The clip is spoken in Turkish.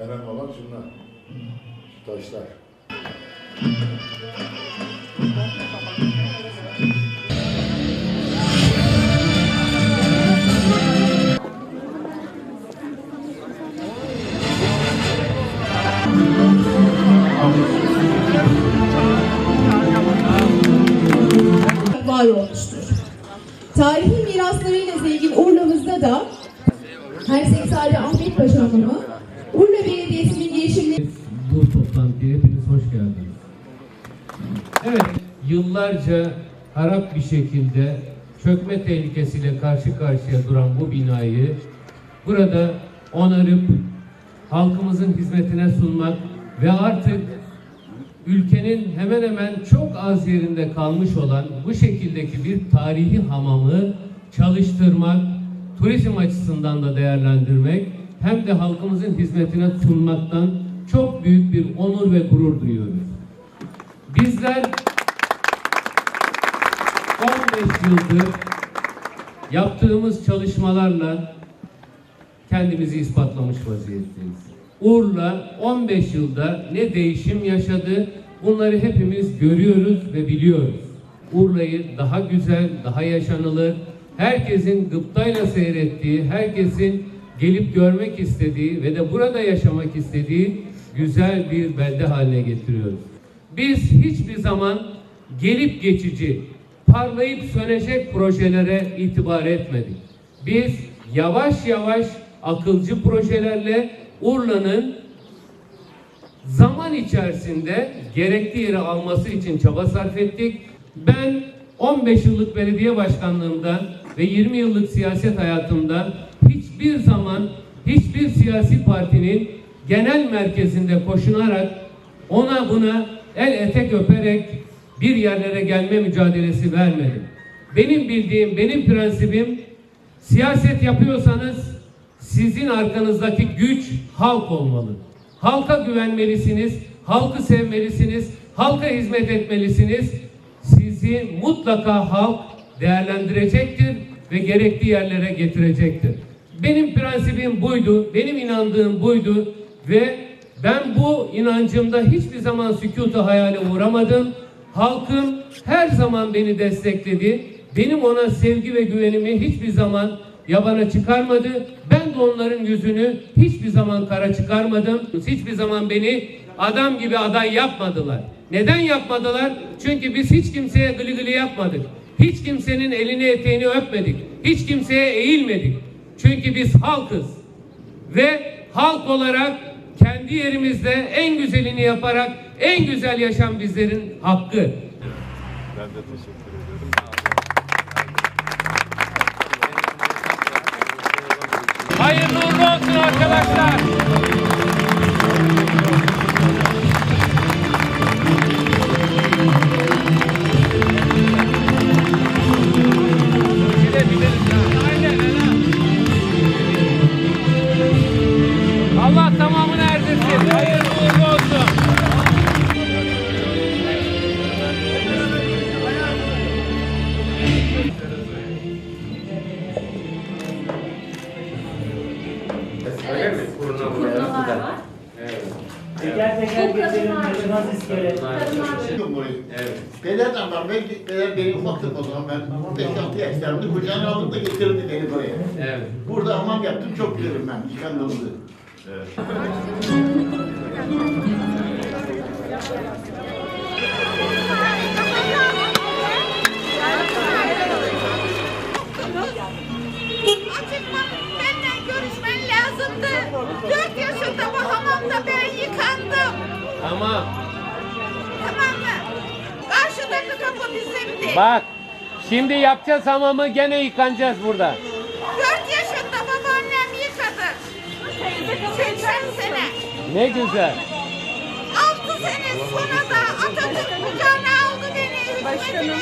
Önemli olan şunlar. Şu taşlar. var olmuştur. Tarihi miraslarıyla zengin Urla'mızda da her seksali Ahmet Paşa'mı Urla Belediyesi'nin girişimleri Bu toplantıya hepiniz hoş geldiniz. Evet, yıllarca harap bir şekilde çökme tehlikesiyle karşı karşıya duran bu binayı burada onarıp halkımızın hizmetine sunmak ve artık ülkenin hemen hemen çok az yerinde kalmış olan bu şekildeki bir tarihi hamamı çalıştırmak, turizm açısından da değerlendirmek hem de halkımızın hizmetine sunmaktan çok büyük bir onur ve gurur duyuyoruz. Bizler 15 yıldır yaptığımız çalışmalarla kendimizi ispatlamış vaziyetteyiz. Urla 15 yılda ne değişim yaşadı bunları hepimiz görüyoruz ve biliyoruz. Urla'yı daha güzel, daha yaşanılır, herkesin gıptayla seyrettiği, herkesin gelip görmek istediği ve de burada yaşamak istediği güzel bir belde haline getiriyoruz. Biz hiçbir zaman gelip geçici, parlayıp sönecek projelere itibar etmedik. Biz yavaş yavaş akılcı projelerle Urla'nın zaman içerisinde gerekli yeri alması için çaba sarf ettik. Ben 15 yıllık belediye başkanlığımda ve 20 yıllık siyaset hayatımda hiçbir zaman hiçbir siyasi partinin genel merkezinde koşunarak ona buna el etek öperek bir yerlere gelme mücadelesi vermedim. Benim bildiğim, benim prensibim siyaset yapıyorsanız sizin arkanızdaki güç halk olmalı. Halka güvenmelisiniz, halkı sevmelisiniz, halka hizmet etmelisiniz. Sizi mutlaka halk değerlendirecektir ve gerekli yerlere getirecektir. Benim prensibim buydu, benim inandığım buydu ve ben bu inancımda hiçbir zaman sükutu hayale uğramadım. Halkım her zaman beni destekledi. Benim ona sevgi ve güvenimi hiçbir zaman yabana çıkarmadı. Ben de onların yüzünü hiçbir zaman kara çıkarmadım. Hiçbir zaman beni adam gibi aday yapmadılar. Neden yapmadılar? Çünkü biz hiç kimseye gılı gılı yapmadık. Hiç kimsenin elini eteğini öpmedik. Hiç kimseye eğilmedik. Çünkü biz halkız. Ve halk olarak kendi yerimizde en güzelini yaparak en güzel yaşam bizlerin hakkı. Ben de teşekkür ederim. Hayırlı uğurlu olsun arkadaşlar. Allah Öyle mi? Kuruna buraya. Evet. Teker teker geçelim Mecnun iskele. Evet. Peder adam ben, peder beni ufaktık o zaman ben 5-6 yaşlarımda kucağına aldım da getirdi beni buraya. Evet. Burada hamam yaptım çok bilirim ben İskenderun'da. Açıkman benimle görüşmen lazımdı. Dört yaşında bu hamamda ben yıkandım. Tamam. Tamam mı? Karşıdaki kapı bizimdi. Bak. Şimdi yapacağız hamamı gene yıkanacağız burada. Dört yaşında babaannem yıkadı. 80 sene. Ne güzel. Altı sene sonra da Atatürk kucağına aldı beni. Başkanım.